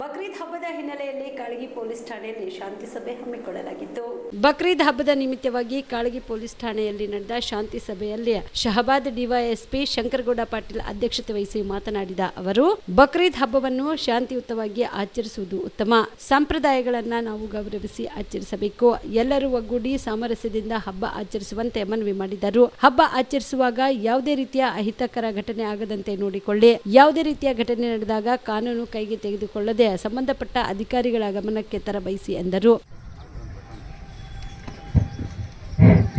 ಬಕ್ರೀದ್ ಹಬ್ಬದ ಹಿನ್ನೆಲೆಯಲ್ಲಿ ಕಾಳಗಿ ಪೊಲೀಸ್ ಠಾಣೆಯಲ್ಲಿ ಶಾಂತಿ ಸಭೆ ಹಮ್ಮಿಕೊಳ್ಳಲಾಗಿತ್ತು. ಬಕ್ರೀದ್ ಹಬ್ಬದ ನಿಮಿತ್ತವಾಗಿ ಕಾಳಗಿ ಪೊಲೀಸ್ ಠಾಣೆಯಲ್ಲಿ ನಡೆದ ಶಾಂತಿ ಸಭೆಯಲ್ಲಿ ಶಹಬಾದ್ ಡಿವೈಎಸ್ಪಿ ಶಂಕರಗೌಡ ಪಾಟೀಲ್ ಅಧ್ಯಕ್ಷತೆ ವಹಿಸಿ ಮಾತನಾಡಿದ ಅವರು, ಬಕ್ರೀದ್ ಹಬ್ಬವನ್ನು ಶಾಂತಿಯುತವಾಗಿ ಆಚರಿಸುವುದು ಉತ್ತಮ. ಸಂಪ್ರದಾಯಗಳನ್ನ ನಾವು ಗೌರವಿಸಿ ಆಚರಿಸಬೇಕು. ಎಲ್ಲರೂ ಒಗ್ಗೂಡಿ ಸಾಮರಸ್ಯದಿಂದ ಹಬ್ಬ ಆಚರಿಸುವಂತೆ ಮನವಿ ಮಾಡಿದರು. ಹಬ್ಬ ಆಚರಿಸುವಾಗ ಯಾವುದೇ ರೀತಿಯ ಅಹಿತಕರ ಘಟನೆ ಆಗದಂತೆ ನೋಡಿಕೊಳ್ಳಿ. ಯಾವುದೇ ರೀತಿಯ ಘಟನೆ ನಡೆದಾಗ ಕಾನೂನು ಕೈಗೆ ತೆಗೆದುಕೊಳ್ಳದೆ ಸಂಬಂಧಪಟ್ಟ ಅಧಿಕಾರಿಗಳ ಗಮನಕ್ಕೆ ತರಬಯಸಿ ಎಂದರು.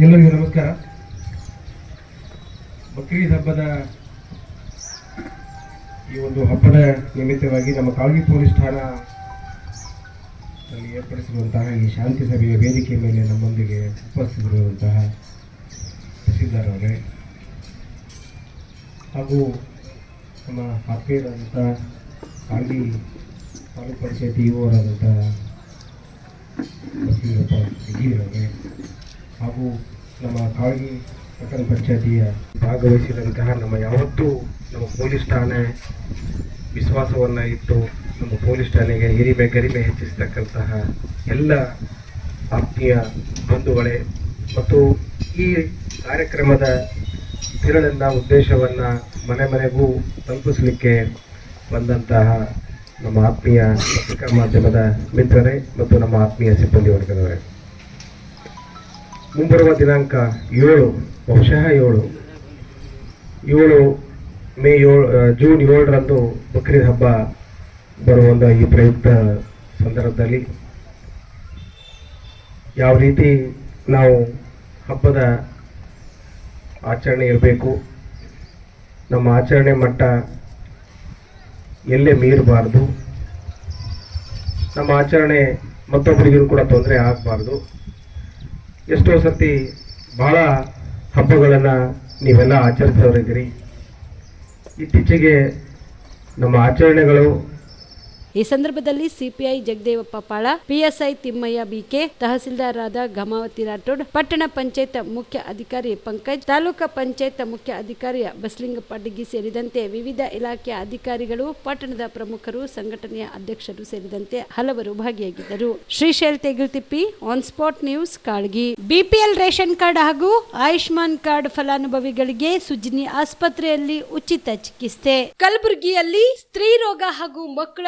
ಎಲ್ಲರಿಗೂ ನಮಸ್ಕಾರ. ಬಕ್ರೀದ್ ಹಬ್ಬದ ಈ ಒಂದು ಹಬ್ಬದ ನಿಮಿತ್ತವಾಗಿ ನಮ್ಮ ಕಾಳಗಿ ಪೊಲೀಸ್ ಠಾಣಾ ಏರ್ಪಡಿಸಿರುವಂತಹ ಈ ಶಾಂತಿ ಸಭೆಯ ವೇದಿಕೆ ಮೇಲೆ ನಮ್ಮೊಂದಿಗೆ ಉಪಸ್ಥಿತರಿರುವಂತಹ ತಹಸೀಲ್ದಾರ್ ಅವರೇ, ಹಾಗೂ ನಮ್ಮ ಆತ್ಮೀಯರಾದಂಥ ಕಾಳಗಿ ತಾಲೂಕು ಪಂಚಾಯತಿ ಇವರಾದಂಥ ಬಸವೀರಪ್ಪ ಹಿರಿಯರವರೇ ಹಾಗೂ ನಮ್ಮ ಕಾಳಗಿ ಪಟ್ಟಣ ಪಂಚಾಯತಿಯ ಭಾಗವಹಿಸಿದಂತಹ ನಮ್ಮ ಯಾವತ್ತೂ ನಮ್ಮ ಪೊಲೀಸ್ ಠಾಣೆ ವಿಶ್ವಾಸವನ್ನು ಇಟ್ಟು ನಮ್ಮ ಪೊಲೀಸ್ ಠಾಣೆಗೆ ಹಿರಿಮೆ ಗರಿಮೆ ಹೆಚ್ಚಿಸ್ತಕ್ಕಂತಹ ಎಲ್ಲ ಆತ್ಮೀಯ ಬಂಧುಗಳೇ, ಮತ್ತು ಈ ಕಾರ್ಯಕ್ರಮದ ತಿರಳನ್ನ ಉದ್ದೇಶವನ್ನು ಮನೆ ಮನೆಗೂ ತಲುಪಿಸಲಿಕ್ಕೆ ಬಂದಂತಹ ನಮ್ಮ ಆತ್ಮೀಯ ಪತ್ರಿಕಾ ಮಾಧ್ಯಮದ ಮಿತ್ರರೇ ಮತ್ತು ನಮ್ಮ ಆತ್ಮೀಯ ಸಿಬ್ಬಂದಿ ವರ್ಗದವರೇ. ಮುಂಬರುವ ದಿನಾಂಕ ಏಳು, ಬಹುಶಃ ಏಳು. ಏಳು, ಮೇ ಏಳು ಜೂನ್ ಏಳರಂದು ಬಕ್ರೀದ್ ಹಬ್ಬ ಬರುವಂಥ ಈ ಪ್ರಯುಕ್ತ ಸಂದರ್ಭದಲ್ಲಿ ಯಾವ ರೀತಿ ನಾವು ಹಬ್ಬದ ಆಚರಣೆ ಇರಬೇಕು, ನಮ್ಮ ಆಚರಣೆ ಮಟ್ಟ ಎಲ್ಲೇ ಮೀರಬಾರ್ದು. ನಮ್ಮ ಆಚರಣೆ ಮತ್ತೊಬ್ಬರಿಗೂ ಕೂಡ ತೊಂದರೆ ಆಗಬಾರ್ದು. ಎಷ್ಟೋ ಸರ್ತಿ ಭಾಳ ಹಬ್ಬಗಳನ್ನು ನೀವೆಲ್ಲ ಆಚರಿಸೋರಿದ್ದೀರಿ. ಇತ್ತೀಚೆಗೆ ನಮ್ಮ ಆಚರಣೆಗಳು ಈ ಸಂದರ್ಭದಲ್ಲಿ CPI Jagadevappa Pala PSI Timmaiah BK ತಹಸೀಲ್ದಾರರಾದ Ghamavati Rathod ಪಟ್ಟಣ ಪಂಚಾಯತ್ ಮುಖ್ಯ ಅಧಿಕಾರಿ ಪಂಕಜ್ ತಾಲೂಕಾ ಪಂಚಾಯತ್ ಮುಖ್ಯ ಅಧಿಕಾರಿ ಬಸಲಿಂಗಪ್ಪ ಡಿಗ್ಗಿ ಸೇರಿದಂತೆ ವಿವಿಧ ಇಲಾಖೆಯ ಅಧಿಕಾರಿಗಳು ಪಟ್ಟಣದ ಪ್ರಮುಖರು ಸಂಘಟನೆಯ ಅಧ್ಯಕ್ಷರು ಸೇರಿದಂತೆ ಹಲವರು ಭಾಗಿಯಾಗಿದ್ದರು. Shrishail Tegiltippi on spot news Kalagi. BPL ration card ಹಾಗೂ ಆಯುಷ್ಮಾನ್ ಕಾರ್ಡ್ ಫಲಾನುಭವಿಗಳಿಗೆ ಸುಜಿನಿ ಆಸ್ಪತ್ರೆಯಲ್ಲಿ ಉಚಿತ ಚಿಕಿತ್ಸೆ. ಕಲಬುರಗಿಯಲ್ಲಿ ಸ್ತ್ರೀ ರೋಗ ಹಾಗೂ ಮಕ್ಕಳ